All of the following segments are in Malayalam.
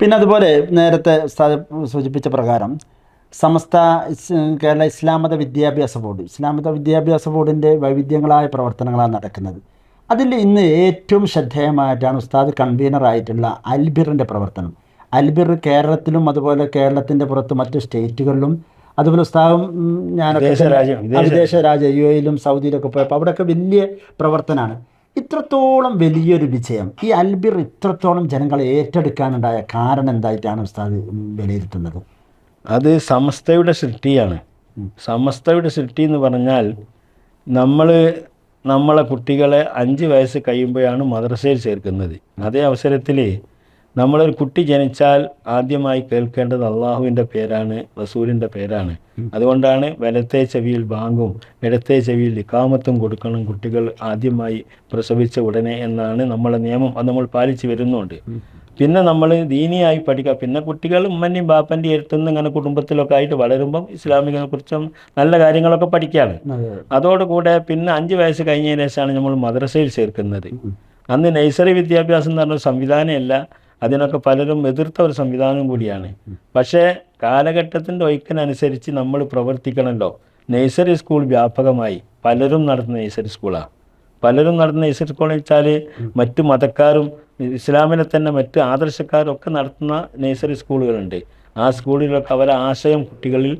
പിന്നെ അതുപോലെ നേരത്തെ സൂചിപ്പിച്ച പ്രകാരം സമസ്ത കേരള ഇസ്ലാമത വിദ്യാഭ്യാസ ബോർഡ്. ഇസ്ലാമത വിദ്യാഭ്യാസ ബോർഡിന്റെ വൈവിധ്യങ്ങളായ പ്രവർത്തനങ്ങളാണ് നടക്കുന്നത്. അതിൽ ഇന്ന് ഏറ്റവും ശ്രദ്ധേയമായിട്ടാണ് ഉസ്താദ് കൺവീനറായിട്ടുള്ള അൽബിറിന്റെ പ്രവർത്തനം. അൽബിർ കേരളത്തിലും അതുപോലെ കേരളത്തിന്റെ പുറത്ത് മറ്റു സ്റ്റേറ്റുകളിലും അതുപോലെ ഉസ്താവും ഞാൻ ഞാനൊക്കെ വിദേശ രാജ്യം, ആ, വിദേശ രാജ്യം യു എയിലും സൗദിയിലൊക്കെ പോയപ്പോൾ അവിടെയൊക്കെ വലിയ പ്രവർത്തനമാണ്. ഇത്രത്തോളം വലിയൊരു വിജയം ഈ അൽബിർ ഇത്രത്തോളം ജനങ്ങളെ ഏറ്റെടുക്കാനുണ്ടായ കാരണം എന്തായിട്ടാണ് ഉസ്താദ് വിലയിരുത്തുന്നത്? അത് സമസ്തയുടെ സൃഷ്ടിയാണ്. സമസ്തയുടെ സൃഷ്ടി എന്ന് പറഞ്ഞാൽ നമ്മൾ നമ്മളെ കുട്ടികളെ അഞ്ച് വയസ്സ് കഴിയുമ്പോഴാണ് മദ്രസയിൽ ചേർക്കുന്നത്. അതേ അവസരത്തിൽ നമ്മളൊരു കുട്ടി ജനിച്ചാൽ ആദ്യമായി കേൾക്കേണ്ടത് അള്ളാഹുവിന്റെ പേരാണ് റസൂലിന്റെ പേരാണ്. അതുകൊണ്ടാണ് വലത്തെ ചെവിയിൽ ബാങ്കും ഇടത്തെ ചെവിയിൽ ഇക്കാമത്തും കൊടുക്കണം കുട്ടികൾ ആദ്യമായി പ്രസവിച്ച ഉടനെ എന്നാണ് നമ്മളെ നിയമം. അത് നമ്മൾ പാലിച്ചു വരുന്നുണ്ട്. പിന്നെ നമ്മൾ ദീനിയായി പഠിക്കുക പിന്നെ കുട്ടികൾ ഉമ്മന്റെയും ബാപ്പന്റെയും അടുത്തുനിന്ന് ഇങ്ങനെ കുടുംബത്തിലൊക്കെ ആയിട്ട് വളരുമ്പം ഇസ്ലാമികനെ കുറിച്ചും നല്ല കാര്യങ്ങളൊക്കെ പഠിക്കുകയാണ്. അതോടുകൂടെ പിന്നെ അഞ്ച് വയസ്സ് കഴിഞ്ഞതിന് ശേഷമാണ് നമ്മൾ മദ്രസയിൽ ചേർക്കുന്നത്. അന്ന് നഴ്സറി വിദ്യാഭ്യാസം എന്ന് പറഞ്ഞ സംവിധാനമല്ല. അതിനൊക്കെ പലരും എതിർത്ത ഒരു സംവിധാനം കൂടിയാണ്. പക്ഷേ കാലഘട്ടത്തിന്റെ ഒഴുക്കിനനുസരിച്ച് നമ്മൾ പ്രവർത്തിക്കണമല്ലോ നഴ്സറി സ്കൂൾ വ്യാപകമായി. പലരും നടത്തുന്ന നഴ്സറി സ്കൂളാണ് പലരും നടത്തുന്ന നഴ്സറി സ്കൂളെന്ന് വെച്ചാൽ മറ്റു മതക്കാരും ഇസ്ലാമിനെ തന്നെ മറ്റ് ആദർശക്കാരും ഒക്കെ നടത്തുന്ന നഴ്സറി സ്കൂളുകളുണ്ട്. ആ സ്കൂളിലൊക്കെ അവരെ ആശയം കുട്ടികളിൽ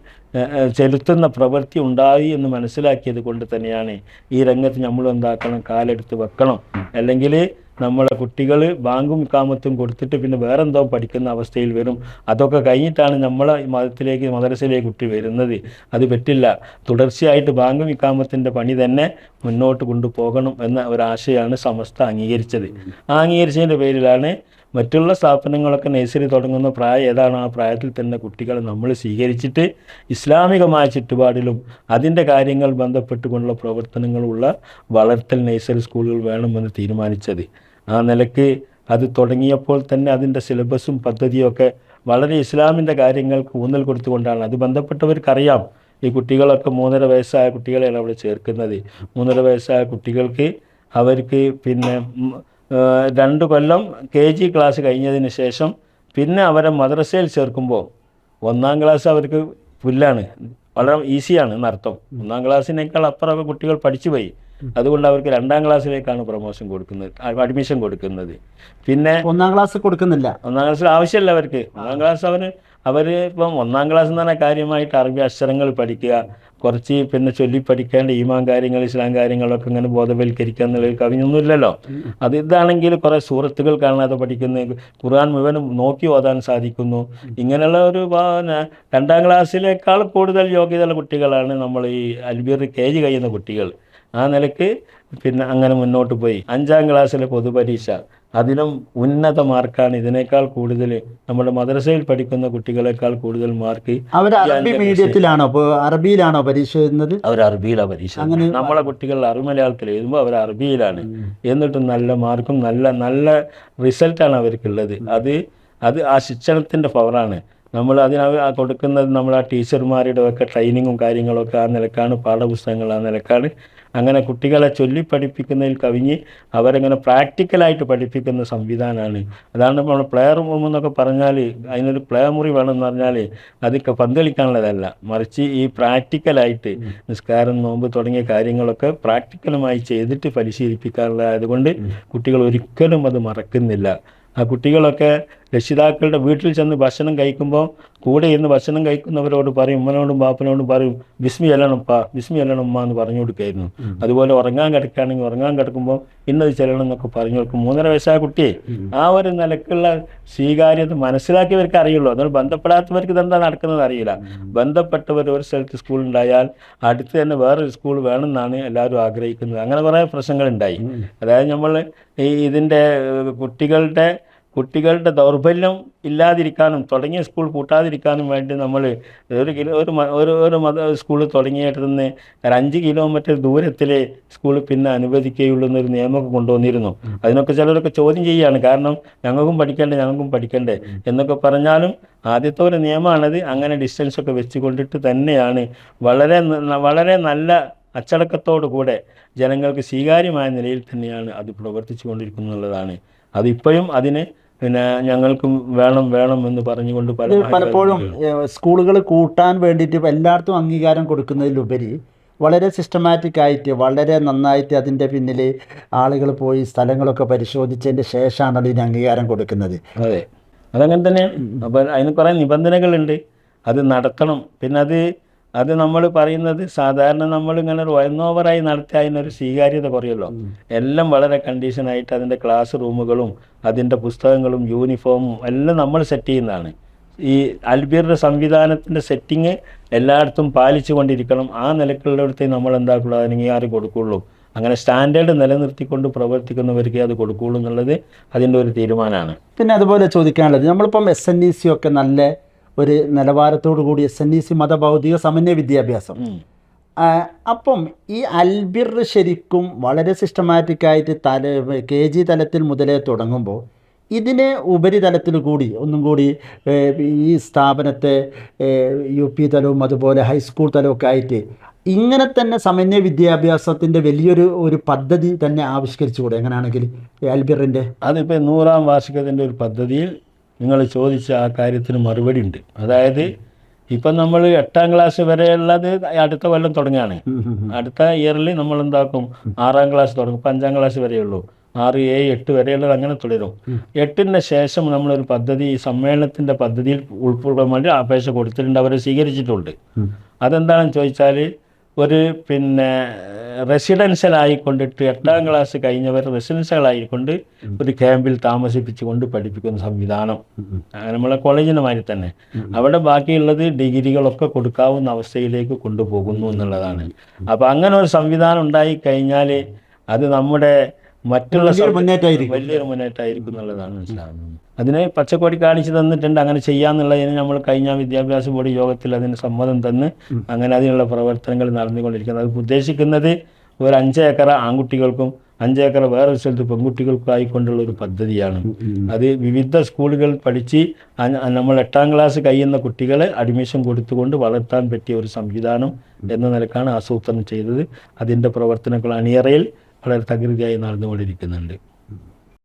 ചെലുത്തുന്ന പ്രവൃത്തി ഉണ്ടായി എന്ന് മനസ്സിലാക്കിയത് കൊണ്ട് തന്നെയാണ് ഈ രംഗത്ത് നമ്മൾ എന്താക്കണം കാലെടുത്ത് വെക്കണം. അല്ലെങ്കിൽ നമ്മളെ കുട്ടികൾ ബാങ്കും കാമത്തും കൊടുത്തിട്ട് പിന്നെ വേറെ എന്തോ പഠിക്കുന്ന അവസ്ഥയിൽ വരും. അതൊക്കെ കഴിഞ്ഞിട്ടാണ് നമ്മളെ മതത്തിലേക്ക് മദ്രസയിലേക്ക് കുട്ടി വരുന്നത്. അത് പറ്റില്ല. തുടർച്ചയായിട്ട് ബാങ്കും ഇക്കാമത്തിന്റെ പണി തന്നെ മുന്നോട്ട് കൊണ്ടുപോകണം എന്ന ഒരാശയാണ് സമസ്ത അംഗീകരിച്ചത്. ആ അംഗീകരിച്ചതിന്റെ പേരിലാണ് മറ്റുള്ള സ്ഥാപനങ്ങളൊക്കെ നഴ്സറി തുടങ്ങുന്ന പ്രായം ഏതാണ്? ആ പ്രായത്തിൽ തന്നെ കുട്ടികളെ നമ്മൾ സ്വീകരിച്ചിട്ട് ഇസ്ലാമികമായ ചുറ്റുപാടിലും അതിന്റെ കാര്യങ്ങൾ ബന്ധപ്പെട്ടുകൊണ്ടുള്ള പ്രവർത്തനങ്ങളുള്ള വളർത്തൽ നഴ്സറി സ്കൂളുകൾ വേണമെന്ന് തീരുമാനിച്ചത്. ആ നിലയ്ക്ക് അത് തുടങ്ങിയപ്പോൾ തന്നെ അതിന്റെ സിലബസും പദ്ധതിയും ഒക്കെ വളരെ ഇസ്ലാമിന്റെ കാര്യങ്ങൾക്ക് ഊന്നൽ കൊടുത്തുകൊണ്ടാണ്. അത് ബന്ധപ്പെട്ടവർക്കറിയാം. ഈ കുട്ടികളൊക്കെ മൂന്നര വയസ്സായ കുട്ടികളെയാണ് അവിടെ ചേർക്കുന്നത്. മൂന്നര വയസ്സായ കുട്ടികൾക്ക് അവർക്ക് പിന്നെ രണ്ട് കൊല്ലം കെ ജി ക്ലാസ് കഴിഞ്ഞതിന് ശേഷം പിന്നെ അവരെ മദ്രസയിൽ ചേർക്കുമ്പോൾ ഒന്നാം ക്ലാസ് അവർക്ക് പുല്ലാണ്. വളരെ ഈസിയാണ് എന്നർത്ഥം. ഒന്നാം ക്ലാസ്സിനേക്കാൾ അപ്പുറമൊക്കെ കുട്ടികൾ പഠിച്ചു പോയി. അതുകൊണ്ട് അവർക്ക് രണ്ടാം ക്ലാസ്സിലേക്കാണ് പ്രൊമോഷൻ കൊടുക്കുന്നത് അഡ്മിഷൻ കൊടുക്കുന്നത്. പിന്നെ ഒന്നാം ക്ലാസ് കൊടുക്കുന്നില്ല. ഒന്നാം ക്ലാസ്സിൽ ആവശ്യമില്ല അവർക്ക്. ഒന്നാം ക്ലാസ് അവർ അവർ ഇപ്പം ഒന്നാം ക്ലാസ് എന്ന് പറഞ്ഞാൽ കാര്യമായിട്ട് അറബി അക്ഷരങ്ങൾ പഠിക്കുക കുറച്ച് പിന്നെ ചൊല്ലി പഠിക്കേണ്ട ഈമാൻ കാര്യങ്ങൾ ഇസ്ലാം കാര്യങ്ങളൊക്കെ ഇങ്ങനെ ബോധവൽക്കരിക്കുക എന്നുള്ളൊരു കവിഞ്ഞൊന്നുമില്ലല്ലോ. അത് ഇതാണെങ്കിൽ കുറേ സൂറത്തുകൾ കാണാതെ പഠിക്കുന്ന ഖുർആൻ മുഴുവനും നോക്കി ഓതാൻ സാധിക്കുന്നു. ഇങ്ങനെയുള്ള ഒരു രണ്ടാം ക്ലാസ്സിലേക്കാൾ കൂടുതൽ യോഗ്യതയുള്ള കുട്ടികളാണ് നമ്മൾ ഈ അൽബീർ കെ ജി കഴിയുന്ന കുട്ടികൾ. ആ നിലയ്ക്ക് പിന്നെ അങ്ങനെ മുന്നോട്ട് പോയി. അഞ്ചാം ക്ലാസ്സിലെ പൊതുപരീക്ഷ. അതിലും ഉന്നത മാർക്കാണ് ഇതിനേക്കാൾ കൂടുതൽ നമ്മുടെ മദ്രസയിൽ പഠിക്കുന്ന കുട്ടികളെക്കാൾ കൂടുതൽ മാർക്ക് അവർ അറബി മീഡിയത്തിലാണോ? അപ്പോൾ അറബിയിലാണോ പരീക്ഷ എഴുതുന്നത് അവർ അറബിയിലാണ് പരീക്ഷ നമ്മളെ കുട്ടികൾ അറുമലയാളത്തിൽ എഴുതുമ്പോൾ അവർ അറബിയിലാണ്. എന്നിട്ടും നല്ല മാർക്കും നല്ല നല്ല റിസൾട്ടാണ് അവർക്കുള്ളത്. അത് അത് ആ ശിക്ഷണത്തിന്റെ പവറാണ്. നമ്മൾ അതിന് കൊടുക്കുന്നത് നമ്മൾ ആ ടീച്ചർമാരുടെ ഒക്കെ ട്രെയിനിങ്ങും കാര്യങ്ങളൊക്കെ ആ നിലക്കാണ് പാഠപുസ്തകങ്ങൾ ആ നിലക്കാണ്. അങ്ങനെ കുട്ടികളെ ചൊല്ലി പഠിപ്പിക്കുന്നതിൽ കവിഞ്ഞ് അവരങ്ങനെ പ്രാക്ടിക്കലായിട്ട് പഠിപ്പിക്കുന്ന സംവിധാനമാണ്. അതാണ് നമ്മൾ പ്ലെയർ റൂം എന്നൊക്കെ പറഞ്ഞാൽ അതിനൊരു പ്ലെയർ മുറി വേണമെന്ന് പറഞ്ഞാൽ അത് ക- പന്തളിക്കാനുള്ളതല്ല മറിച്ച് ഈ പ്രാക്ടിക്കലായിട്ട് നിസ്കാരം നോമ്പ് തുടങ്ങിയ കാര്യങ്ങളൊക്കെ പ്രാക്ടിക്കലുമായി ചെയ്തിട്ട് പരിശീലിപ്പിക്കാനുള്ളതായതുകൊണ്ട് കുട്ടികൾ ഒരിക്കലും അത് മറക്കുന്നില്ല. ആ കുട്ടികളൊക്കെ രക്ഷിതാക്കളുടെ വീട്ടിൽ ചെന്ന് ഭക്ഷണം കഴിക്കുമ്പോൾ കൂടെ ഇരുന്ന് ഭക്ഷണം കഴിക്കുന്നവരോട് പറയും ഉമ്മനോടും ബാപ്പനോടും പറയും ബിസ്മി ചെല്ലണപ്പാ ബിസ്മി ചെല്ലണമ്മ എന്ന് പറഞ്ഞു കൊടുക്കായിരുന്നു. അതുപോലെ ഉറങ്ങാൻ കിടക്കുകയാണെങ്കിൽ ഉറങ്ങാൻ കിടക്കുമ്പോൾ ഇന്നത് ചെല്ലണം എന്നൊക്കെ പറഞ്ഞു കൊടുക്കും. മൂന്നര വയസ്സായ കുട്ടിയെ ആ ഒരു നിലക്കുള്ള സ്വീകാര്യത മനസ്സിലാക്കിയവർക്ക് അറിയുള്ളൂ. അതുകൊണ്ട് ബന്ധപ്പെടാത്തവർക്ക് ഇതെന്താ നടക്കുന്നത് അറിയില്ല. ബന്ധപ്പെട്ടവർ ഒരു സ്ഥലത്ത് സ്കൂൾ ഉണ്ടായാൽ അടുത്ത് തന്നെ വേറൊരു സ്കൂൾ വേണമെന്നാണ് എല്ലാവരും ആഗ്രഹിക്കുന്നത്. അങ്ങനെ കുറേ പ്രശ്നങ്ങളുണ്ടായി അതായത് നമ്മൾ ഈ ഇതിന്റെ കുട്ടികളുടെ കുട്ടികളുടെ ദൗർബല്യം ഇല്ലാതിരിക്കാനും തുടങ്ങിയ സ്കൂൾ പൂട്ടാതിരിക്കാനും വേണ്ടി നമ്മൾ ഒരു കിലോ ഒരു ഒരു ഒരു മത സ്കൂൾ തുടങ്ങിയിട്ട് നിന്ന് ഒരു അഞ്ച് കിലോമീറ്റർ ദൂരത്തിലെ സ്കൂൾ പിന്നെ അനുവദിക്കുകയുള്ളൂ എന്നൊരു നിയമമൊക്കെ കൊണ്ടുവന്നിരുന്നു. അതിനൊക്കെ ചിലരൊക്കെ ചോദ്യം ചെയ്യുകയാണ്. കാരണം ഞങ്ങൾക്കും പഠിക്കണ്ടേ ഞങ്ങൾക്കും പഠിക്കണ്ടേ എന്നൊക്കെ പറഞ്ഞാലും ആദ്യത്തെ ഒരു നിയമമാണത്. അങ്ങനെ ഡിസ്റ്റൻസ് ഒക്കെ വെച്ചുകൊണ്ടിട്ട് തന്നെയാണ് വളരെ വളരെ നല്ല അച്ചടക്കത്തോടു കൂടെ ജനങ്ങൾക്ക് സ്വീകാര്യമായ നിലയിൽ തന്നെയാണ് അത് പ്രവർത്തിച്ചു കൊണ്ടിരിക്കുന്നുള്ളതാണ് അതിപ്പോഴും അതിന് പിന്നെ ഞങ്ങൾക്കും വേണം വേണം എന്ന് പറഞ്ഞുകൊണ്ട് പല പലപ്പോഴും സ്കൂളുകൾ കൂട്ടാൻ വേണ്ടിയിട്ട് എല്ലായിടത്തും അംഗീകാരം കൊടുക്കുന്നതിലുപരി വളരെ സിസ്റ്റമാറ്റിക് ആയിട്ട് വളരെ നന്നായിട്ട് അതിന്റെ പിന്നിൽ ആളുകൾ പോയി സ്ഥലങ്ങളൊക്കെ പരിശോധിച്ചതിന്റെ ശേഷമാണല്ലോ ഇതിന് അംഗീകാരം കൊടുക്കുന്നത്. അതെ. അതങ്ങനെ തന്നെ. അപ്പം അതിന് കുറേ നിബന്ധനകളുണ്ട്. അത് നടത്തണം പിന്നെ അത് അത് നമ്മൾ പറയുന്നത് സാധാരണ നമ്മൾ ഇങ്ങനെ ഒരു വൺ ഓവറായി നടത്തിയ അതിനൊരു സ്വീകാര്യത കുറയല്ലോ എല്ലാം വളരെ കണ്ടീഷനായിട്ട് അതിന്റെ ക്ലാസ് റൂമുകളും അതിന്റെ പുസ്തകങ്ങളും യൂണിഫോമും എല്ലാം നമ്മൾ സെറ്റ് ചെയ്യുന്നതാണ്. ഈ അൽബീറിന്റെ സംവിധാനത്തിന്റെ സെറ്റിങ് എല്ലായിടത്തും പാലിച്ചു കൊണ്ടിരിക്കണം. ആ നിലക്കുള്ളിടത്ത് നമ്മൾ എന്താക്കുള്ളൂ? അംഗീകാരം കൊടുക്കുള്ളൂ അങ്ങനെ സ്റ്റാൻഡേർഡ് നിലനിർത്തിക്കൊണ്ട് പ്രവർത്തിക്കുന്നവർക്ക് അത് കൊടുക്കുള്ളൂ എന്നുള്ളത് അതിന്റെ ഒരു തീരുമാനമാണ്. പിന്നെ അതുപോലെ ചോദിക്കാനുള്ളത് നമ്മളിപ്പം എസ് എൻ ഇ സി ഒക്കെ നല്ല ഒരു നിലവാരത്തോടു കൂടിയ എസ് എൻ ഇ സി മതഭൗതിക സമന്വയ വിദ്യാഭ്യാസം. അപ്പം ഈ അൽബിർ ശരിക്കും വളരെ സിസ്റ്റമാറ്റിക്കായിട്ട് തല കെ ജി തലത്തിൽ മുതലേ തുടങ്ങുമ്പോൾ ഇതിനെ ഉപരിതലത്തിൽ കൂടി ഒന്നും കൂടി ഈ സ്ഥാപനത്തെ യു പി തലവും അതുപോലെ ഹൈസ്കൂൾ തലമൊക്കെ ആയിട്ട് ഇങ്ങനെ തന്നെ സമന്വയ വിദ്യാഭ്യാസത്തിന്റെ വലിയൊരു ഒരു പദ്ധതി തന്നെ ആവിഷ്കരിച്ചുകൂടെ? എങ്ങനെയാണെങ്കിൽ അൽബിറിന്റെ? അതിപ്പോൾ നൂറാം വാർഷികത്തിന്റെ ഒരു പദ്ധതിയിൽ നിങ്ങൾ ചോദിച്ച ആ കാര്യത്തിന് മറുപടി ഉണ്ട്. അതായത് ഇപ്പം നമ്മൾ എട്ടാം ക്ലാസ് വരെയുള്ളത് അടുത്ത കൊല്ലം തുടങ്ങുകയാണ്. അടുത്ത ഇയറിൽ നമ്മൾ എന്താക്കും? ആറാം ക്ലാസ് തുടങ്ങും. ഇപ്പം അഞ്ചാം ക്ലാസ് വരെയുള്ളൂ. ആറ് ഏഴ് എട്ട് വരെയുള്ളത് അങ്ങനെ തുടരും. എട്ടിന് ശേഷം നമ്മളൊരു പദ്ധതി സമ്മേളനത്തിന്റെ സമ്മേളനത്തിന്റെ പദ്ധതിയിൽ ഉൾപ്പെടുത്താൻ വേണ്ടി അപേക്ഷ കൊടുത്തിട്ടുണ്ട്. അവരെ സ്വീകരിച്ചിട്ടുണ്ട്. അതെന്താണെന്ന് ചോദിച്ചാൽ ഒരു പിന്നെ റെസിഡൻഷ്യൽ ആയിക്കൊണ്ടിട്ട് എട്ടാം ക്ലാസ് കഴിഞ്ഞവർ റെസിഡൻഷ്യൽ ആയിക്കൊണ്ട് ഒരു ക്യാമ്പിൽ താമസിപ്പിച്ചുകൊണ്ട് പഠിപ്പിക്കുന്ന സംവിധാനം. അങ്ങനെ നമ്മളെ കോളേജിന്റെ മാതിരി തന്നെ. അവിടെ ബാക്കിയുള്ളത് ഡിഗ്രികളൊക്കെ കൊടുക്കാവുന്ന അവസ്ഥയിലേക്ക് കൊണ്ടുപോകുന്നു എന്നുള്ളതാണ്. അപ്പോൾ അങ്ങനെ ഒരു സംവിധാനം ഉണ്ടായി കഴിഞ്ഞാൽ അത് നമ്മുടെ മറ്റുള്ള. വലിയൊരു മുന്നേറ്റമായിരിക്കും. എന്നുള്ളതാണ് മനസ്സിലാകുന്നത് അതിനെ പച്ചക്കോടി കാണിച്ചു തന്നിട്ടുണ്ട്. അങ്ങനെ ചെയ്യാന്നുള്ളതിന് നമ്മൾ കഴിഞ്ഞ വിദ്യാഭ്യാസ ബോർഡ് യോഗത്തിൽ അതിന് സമ്മതം തന്ന് അങ്ങനെ അതിനുള്ള പ്രവർത്തനങ്ങൾ നടന്നുകൊണ്ടിരിക്കുന്നത് അത് ഉദ്ദേശിക്കുന്നത് ഒരു അഞ്ചേക്കർ ആൺകുട്ടികൾക്കും അഞ്ചേക്കർ വേറൊരു സ്ഥലത്ത് പെൺകുട്ടികൾക്കും ആയിക്കൊണ്ടുള്ള ഒരു പദ്ധതിയാണ്. അത് വിവിധ സ്കൂളുകൾ പഠിച്ച് നമ്മൾ എട്ടാം ക്ലാസ് കഴിയുന്ന കുട്ടികളെ അഡ്മിഷൻ കൊടുത്തുകൊണ്ട് വളർത്താൻ പറ്റിയ ഒരു സംവിധാനം എന്ന നിലക്കാണ് ആസൂത്രണം ചെയ്തത്. അതിന്റെ പ്രവർത്തനങ്ങൾ അണിയറയിൽ വളരെ തകൃതിയായി നടന്നുകൊണ്ടിരിക്കുന്നുണ്ട്.